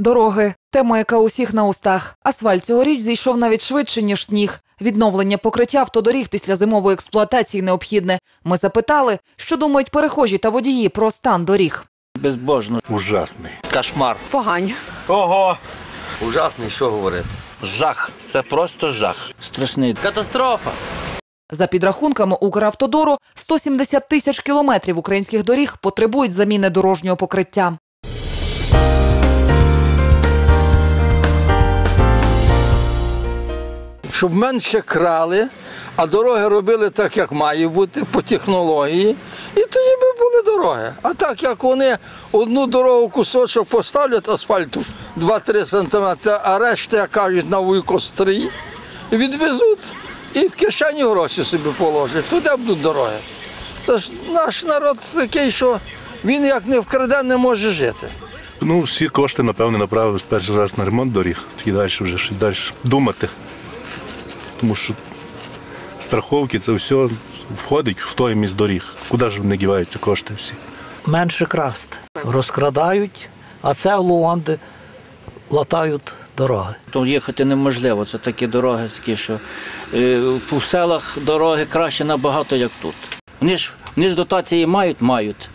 Дороги тема, яка усіх на устах. Асфальт цьогоріч зійшов навіть швидше ніж сніг. Відновлення покриття автодоріг після зимової експлуатації необхідне. Ми запитали, що думають перехожі та водії про стан доріг. Безбожно. Ужасний. Кошмар. Погані. Ого! Ужасний, що говорити. Жах. Це просто жах. Страшний. Катастрофа. За підрахунками Укравтодору, 170 тисяч кілометрів українських доріг потребують заміни дорожнього покриття. Щоб менше крали, а дороги робили так, як має бути, по технології, і тоді би були дороги. А так як вони одну дорогу кусочок поставлять асфальту 2-3 см, а решта, як кажуть, на вуйкострій, відвезуть і в кишені гроші собі положать, туди будуть дороги. Тож наш народ такий, що він як не вкраде, не може жити. Ну, всі кошти, напевне, направили перший раз на ремонт доріг, тоді далі вже щось далі думати. Тому що страховки це все входить в стоїмість доріг. Куди ж не діваються кошти всі? менше красти. Розкрадають, а це в Луанди латають дороги. То їхати неможливо. Це такі дороги, такі, що е, по селах дороги краще набагато, як тут. Вони ж, вони ж дотації мають, мають.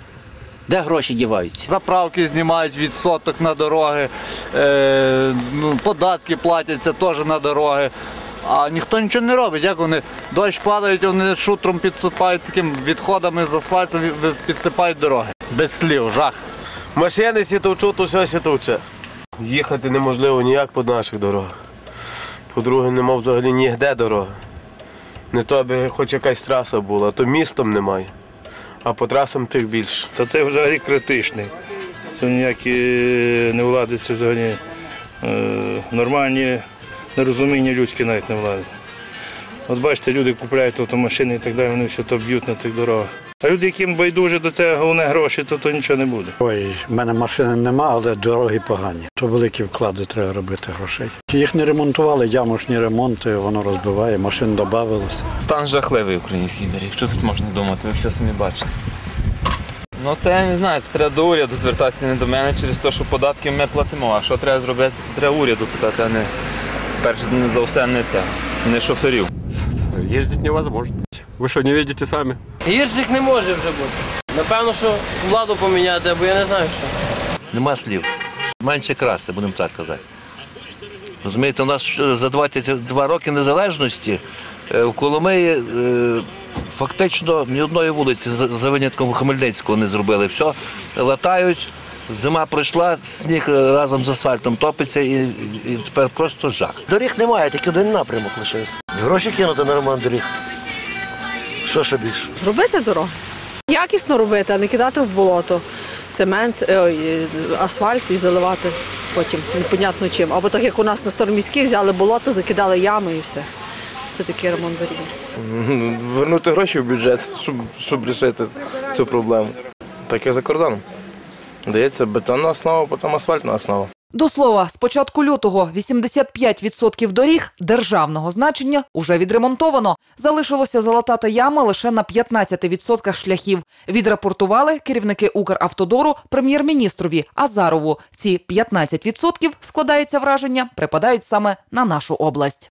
Де гроші діваються? Заправки знімають відсоток на дороги, е, ну, податки платяться теж на дороги. А ніхто нічого не робить. Як вони дощ падають, вони шутром підсипають таким відходами з асфальту, підсипають дороги. Без слів, жах. Машини сітовчуть, усе сітовче. Їхати неможливо ніяк по наших дорогах. По-друге, нема взагалі ніде дороги. Не то, аби хоч якась траса була, то містом немає. А по трасам тих більше. то це взагалі критичний. Це ніякі не владиться взагалі. Е, нормальні нерозуміння людське навіть не владить. От бачите, люди купляють автомашини і так далі, вони все то б'ють на тих дорогах. А люди, яким байдуже до цього головне гроші, то, то нічого не буде. Ой, в мене машини нема, але дороги погані. То великі вклади треба робити грошей. Їх не ремонтували, ямошні ремонти, воно розбиває, машин додавалось. Стан жахливий український доріг. Що тут можна думати? Ви все самі бачите. Ну це я не знаю, це треба до уряду звертатися не до мене через те, що податки ми платимо. А що треба зробити, це треба уряду питати, а не перш за все не це, не шоферів. Їздити невозможно. Ви що, не бачите самі? Гірших не може вже бути. Напевно, що владу поміняти, або я не знаю що. Нема слів. Менше красти, будемо так казати. Розумієте, у нас за 22 роки незалежності е, в Коломиї е, фактично ні одної вулиці за за винятком Хмельницького не зробили. Все латають, зима пройшла, сніг е, разом з асфальтом топиться і, і тепер просто жах. Доріг немає, тільки один напрямок лишився. Гроші кинути на ремонт доріг. Що ще більше? Зробити дороги. Якісно робити, а не кидати в болото. Цемент, е, ой, е, асфальт і заливати потім непонятно чим. Або так як у нас на Староміській взяли болото, закидали ями і все. Це такий ремонт доріг. Вернути гроші в бюджет, щоб, щоб рішити цю проблему. Так і за кордоном. Дається бетонна основа, потім асфальтна основа. До слова, з початку лютого 85% доріг державного значення уже відремонтовано. Залишилося залатати ями лише на 15% шляхів. Відрапортували керівники Укравтодору прем'єр-міністрові Азарову. Ці 15% складається враження, припадають саме на нашу область.